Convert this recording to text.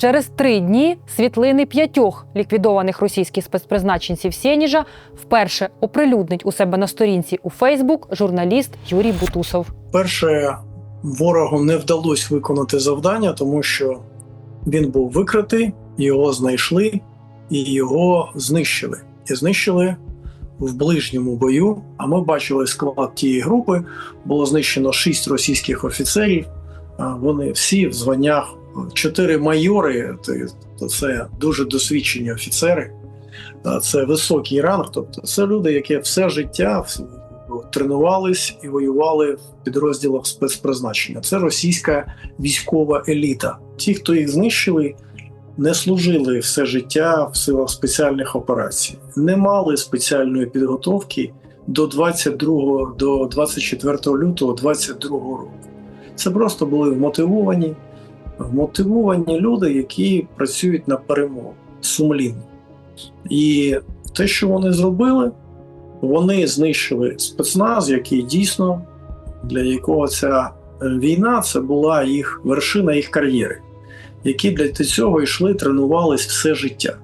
Через три дні світлини п'ятьох ліквідованих російських спецпризначенців Сєніжа вперше оприлюднить у себе на сторінці у Фейсбук журналіст Юрій Бутусов. Перше, ворогу не вдалося виконати завдання, тому що він був викритий, його знайшли і його знищили. І знищили в ближньому бою. А ми бачили склад тієї групи. Було знищено шість російських офіцерів. Вони всі в званнях чотири майори. Це дуже досвідчені офіцери. Це високий ранг. Тобто, це люди, які все життя тренувались і воювали в підрозділах спецпризначення. Це російська військова еліта. Ті, хто їх знищили, не служили все життя в силах спеціальних операцій, не мали спеціальної підготовки до 22 до 24 лютого 22 року. Це просто були вмотивовані, вмотивовані люди, які працюють на перемогу сумлінно. І те, що вони зробили, вони знищили спецназ, який дійсно для якого ця е, війна це була їх вершина їх кар'єри, які для цього йшли, тренувались все життя.